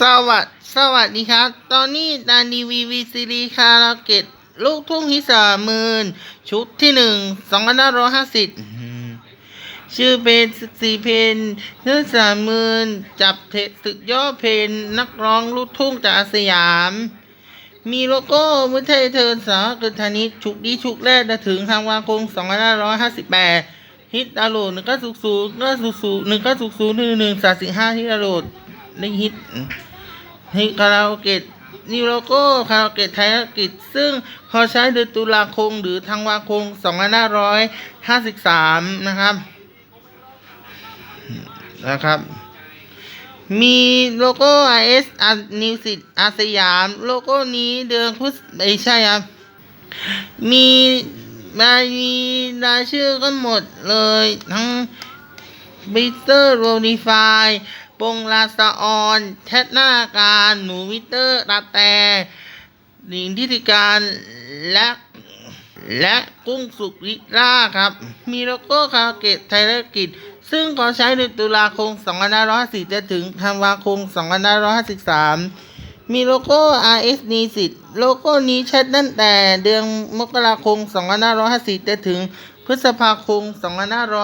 สวัสดสวัสดีครับ ตอนนี้ดานดีวีวีซีรีคาราเกตลูกทุ่งฮิสามืนชุดที่หนึ่งสองพันห้าร้อยห้าสิบชื่อเพลงสี่เพลงเนื้อสามมืนจับเทศึกย่อเพลงนักร้องลูกทุ่งจากอาสยาม มีโลโก้มือไทเทินสาวกฤธานิชชุกดีชุกแรกจะถึงทางวาคงสองพันห้าร้อยห้าสิบแปดฮิตดาวน์โหลดหนึ่งก็สูงสูงก็สูงสูงหนึ่งก็สูงสูงหนึ่งหนึ่งสามสี่ห้าที่ดาวน์โหลด ได้ฮิตฮิคาราโอเกะนิโลโก้คาราโอเกะไทยกิจซึ่งพอใช้เดือนตุลาคมหรือธันวาคม2553 นะครับนะครับ มีโลโก้ IS อานิวสิตอาสยาม โลโก้นี้เดือนพฤษไม่ใช่ครับ มีรายมีรายชื่อก็หมดเลย ทั้งบิเตอร์โรนิฟาย ปงลาสะออนแทดหน้าการหนูวิเตอร์ตาแต่หญิงทิติการและและกุ้งสุกริล่าครับ มีโลโก้คาราเกตไทยกิจ ซึ่งขอใช้ในตุลาคม2554จะถึงธันวาคม2553 มีโลโก้ RS นิสิตโลโก้นี้ใช้ตั้งแต่เดือนมกราคม2554จะถึงพฤษภาคม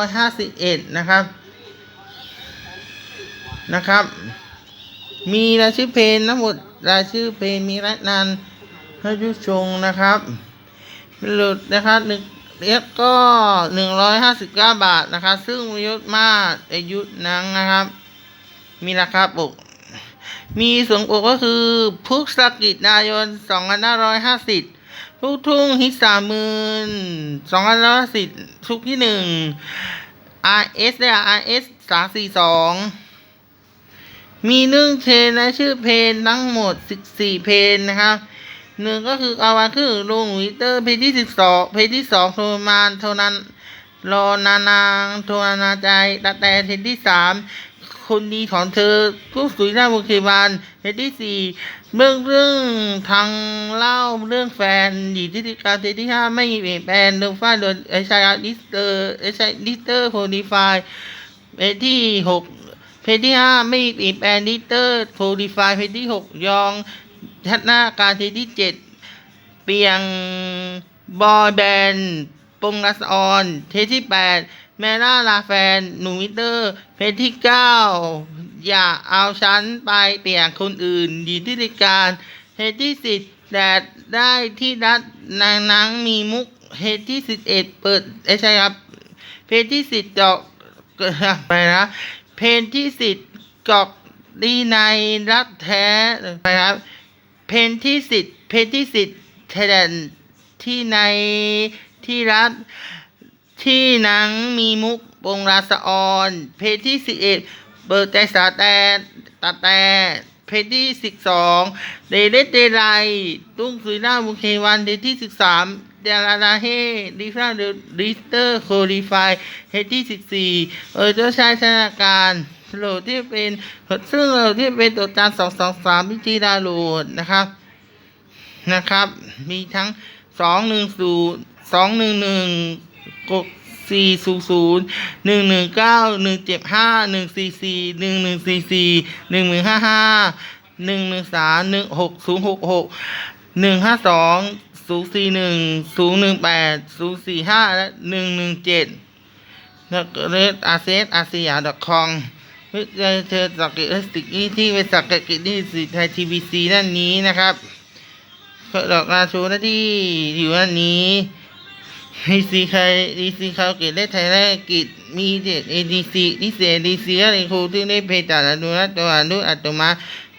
2551 นะครับ นะครับ มีรายชื่อเพลงทั้งหมดรายชื่อเพลงมีรัตนันพยุชงนะครับหลุดนะครับหนึ่งเรียกก็หนึ่งร้อยห้าสิบเก้าบาทนะครับ ซึ่งมียุทธมาศอายุนังนะครับ มีราคาปก มีส่วนปกก็คือพฤศจิกายนสองพันห้าร้อยห้าสิบลูกทุ่งฮิตสามหมื่นสองพันห้าร้อยสิบชุกที่หนึ่ง RS เนี่ย RS สามสี่สอง มีหนึ่งเพลงและชื่อเพลงทั้งหมด14เพลงนะครับหนึ่งก็คือเอาวันคือลงวิเตอร์เพลงที่12เพลงที่2โทรมานโทนันรอนานางโทรนาใจตาแต่เพลงที่3คนดีของเธอผู้สุยหน้าบุคีบาลเพลงที่4เรื่องเรื่องทางเล่าเรื่องแฟนหญิงทิติการเพลงที่5ไม่มีเปลี่ยนแปลงเรื่องฟ้าโดนไอชายดิสเตอร์ไอชายดิสเตอร์โคดีฟายเพลงที่6 เพจที่ห้าไม่อีแปนดิเตอร์โทดีฟายเพจที่หกยองทัดหน้าการเพจที่เจ็ดเปียงบอยแบนด์ปงรัสออนเพจที่แปดแมร่าลาแฟน หนูมิเตอร์ เพจที่เก้าอย่าเอาฉันไปเปลี่ยนคนอื่นดีที่ริการเพจที่สิบแดดได้ที่รัดนางนังมีมุกเพจที่สิบเอ็ดเปิดเอ้ใช่ครับเพจที่สิบจอกเกิดอะไรนะ เพนที่สิทธิ์กอกดีในรักแท้นะครับ เพนที่สิทธิ์เพนที่สิทธิ์แทนที่ในที่รักที่หนังมีมุกปงราสออนเพจที่สิบเอ็ดเบิร์ใจสาแต่ตาแต่เพจที่สิบสองเดเดเดไรตุ้งสุยหน้าบุเควันเพจที่สิบสาม ดลาลาเฮดิฟราเดดิสเตอร์โคดีฟายเพจที่สิบสี่เออเจ้าชายชนาการโหลดที่เป็นซึ่งโหลดที่เป็นตัวจานสองสองสามวิธีดาวโหลดนะครับนะครับ มีทั้งสองหนึ่งศูนย์สองหนึ่งหนึ่งกดสี่ศูนย์ศูนย์หนึ่งหนึ่งเก้าหนึ่งเจ็ดห้าหนึ่งสี่สี่หนึ่งหนึ่งสี่สี่หนึ่งหนึ่งห้าห้าหนึ่งหนึ่งสามหนึ่งหกศูนย์หกหกหนึ่งห้าสอง ศูนย์สี่หนึ่งศูนย์หนึ่งแปดศูนย์สี่ห้าและหนึ่งหนึ่งเจ็ดแล้วก็เลสอาเซสอาเซียดอทคอมเพื่อจะเจอสักกิจสิกี้ที่เป็นสักกิจที่สื่อไทยทีวีซีด้านนี้นะครับดอกราชูหน้าที่อยู่ด้านนี้ดีซีใครดีซีเขาเกตได้ไทยแรกกิจมีเจ็ดเอดีซีนิเศษดีซีอะไรครูที่ได้เพจจัดอนุรัตตัวอนุอัตโนมา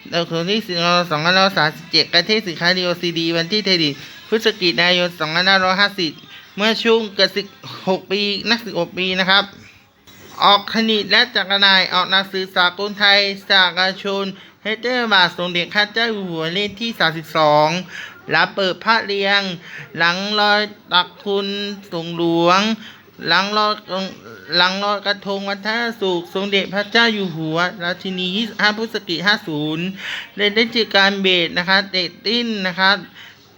เราคนที่สี่เราสองพันร้อยสามสิบเจ็ดกระเทศสินค้าดีโอซีดีวันที่เทดิพฤศจิกายนสองพันห้าร้อยห้าสิบเมื่อช่วงเกิดสิบหกปีนักสิบหกปีนะครับ ออกคณิตและจักรนายออกหนังสือสากลไทยสากลชนเฮเตอร์บาทสมเด็จข้าเจ้าอยู่หัวเล่มที่32รับเปิดพระเรียง หลังลอยตักคุณสงหลวง หลังลอหลังลอกระทงวันท่าสุขสมเด็จพระเจ้าอยู่หัวราชินี25พฤศจิกา50เล่นได้จิการเบสนะคะเดตติ้นนะครับ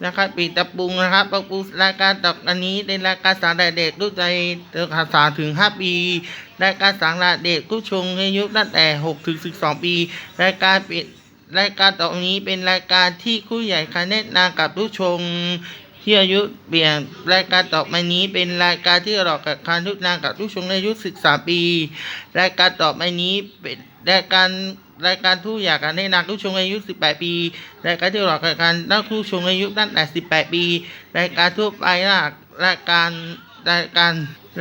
นะครับปีตะปุงนะครับปะปูรายการตอกอันนี้เป็นรายการสารเด็กรู้ใจเด็กสาถึง 5 ปีรายการสารเด็กผู้ชงอายุตั้งแต่6ถึง12 ปี รายการปิดรายการต่อไปนี้เป็นรายการที่ผู้ใหญ่คะแนะนำกับผู้ชม ที่อายุเปลี่ยนรายการต่อไปนี้เป็นรายการที่หลอกกับการทุกนางกับผู้ชมอายุศึกษาปี รายการต่อไปนี้เป็นรายการรายการผู้อยากการแนะนำผู้ชมอายุ 18 ปี รายการที่หลอกกับการนักผู้ชมอายุตั้งแต่ 18 ปี รายการทั่วไปรรายการรายการ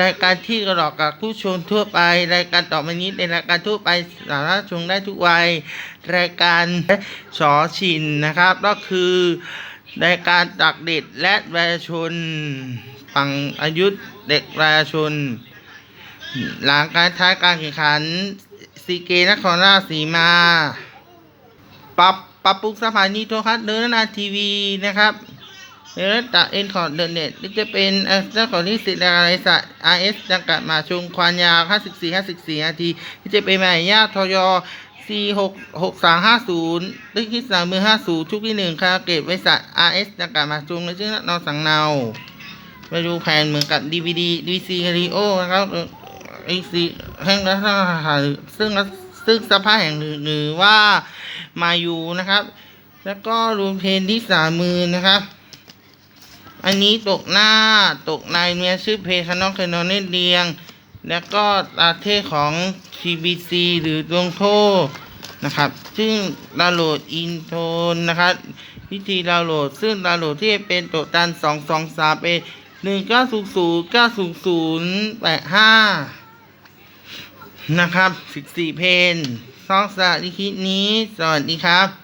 รายการที่หลอกกับผู้ชมทั่วไป รายการต่อไปนี้เป็นรายการทั่วไปสามารถชมได้ทุกวัย รายการสอชินนะครับ ก็คือ รายการตักด็ดและประชาชนฝั่งอายุเด็กประชาชนหลังการท้ายการแข่งขันซีเกนครราชสีมา ปรับปรับปรุงสถานีโทรทัศน์เดินนาทีวีนะครับเดินตาเอ็นคอร์ดเดินเน็ตที่จะเป็นเจ้าของนิสิตและบริษัท RS จำกัดมาชงความยาว 54 54นาที ที่จะเป็นหมายญาทย 4 6 6 3 5 0ตึกที่สามมือ50ชุกที่หนึ่งคาเกตบริษัท RS จำกัดมหาชงในชื่อนอสังเนาไปดูแผนเหมือนกับ DVD DC Rio นะครับไอซีแห่งรัฐซึ่งซึ่งสภาพแห่งหรือว่ามาอยู่นะครับ แล้วก็รวมเพลงที่สามมือนะครับ อันนี้ตกหน้าตกในเมียชื่อเพลงคานองเคนอนเนตเรียง แล้วก็ตาเทของ TBC หรือดวงโทนะครับ ซึ่งดาวน์โหลดอินโทนนะครับวิธีดาวน์โหลด ซึ่งดาวน์โหลดที่เป็นตัวตันสองสองสามเป็นหนึ่งเก้าศูนย์ศูนย์เก้าศูนย์ศูนย์แปดห้านะครับสิบสี่เพนซองสาริคิดนี้ สวัสดีครับ